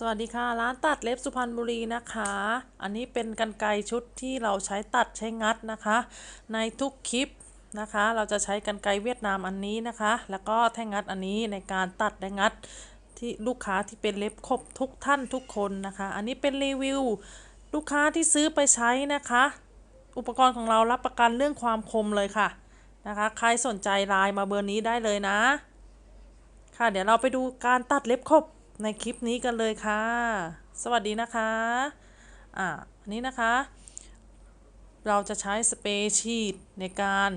สวัสดีค่ะ ร้านตัดเล็บสุพรรณบุรีนะคะ อันนี้เป็นกรรไกรชุดที่เราใช้ตัดใช้งัดนะคะ ในทุกคลิปนะคะ เราจะใช้กรรไกรเวียดนามอันนี้นะคะ แล้วก็แท่งงัดอันนี้ในการตัดและงัดที่ลูกค้าที่เป็นเล็บครบทุกท่านทุกคนนะคะ อันนี้เป็นรีวิวลูกค้าที่ซื้อไปใช้นะคะ อุปกรณ์ของเรารับประกันเรื่องความคมเลยค่ะนะคะ ใครสนใจไลน์มาเบอร์นี้ได้เลยนะ ค่ะ เดี๋ยวเราไปดูการตัดเล็บครบ ในคลิปนี้กันเลยค่ะ สวัสดีนะคะ อ่าอันนี้นะคะ เราจะใช้สเปรย์ฉีดในการ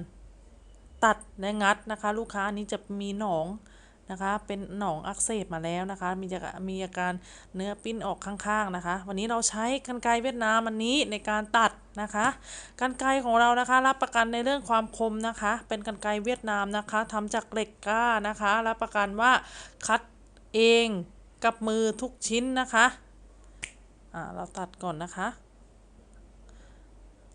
ตัดและงัดนะคะ ลูกค้าอันนี้จะมีหนองนะคะ เป็นหนองอักเสบมาแล้วนะคะ มีจะมีอาการเนื้อปิ้นออกข้างๆนะคะ วันนี้เราใช้กรรไกรเวียดนามอันนี้ในการตัดนะคะกรรไกรของเรานะคะ รับประกันในเรื่องความคมนะคะ เป็นกรรไกรเวียดนามนะคะทำจากเหล็กกล้านะคะ รับประกันว่าคัดเอง กับมือทุกชิ้นนะคะอ่าเราตัดก่อนนะคะ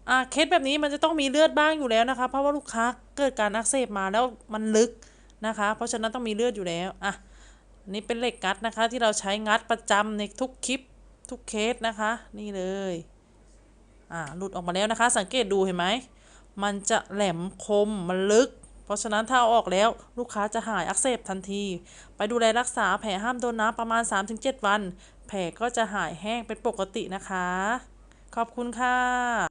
อ่าเคสแบบนี้มันจะต้องมีเลือดบ้างอยู่แล้วนะคะ เพราะว่าลูกค้าเกิดการอักเสบมาแล้วมันลึกนะคะ เพราะฉะนั้นต้องมีเลือดอยู่แล้วอะนี่เป็นเหล็กงัดนะคะ ที่เราใช้งัดประจำในทุกคลิปทุกเคสนะคะ นี่เลยอ่าหลุดออกมาแล้วนะคะ สังเกตดูเห็นไหมมันจะแหลมคมมันลึก เพราะฉะนั้นถ้าเอาออกแล้วลูกค้าจะหายอักเสบทันที ไปดูแลรักษาแผลห้ามโดนน้ำประมาณ 3-7 วัน แผลก็จะหายแห้งเป็นปกตินะคะ ขอบคุณค่ะ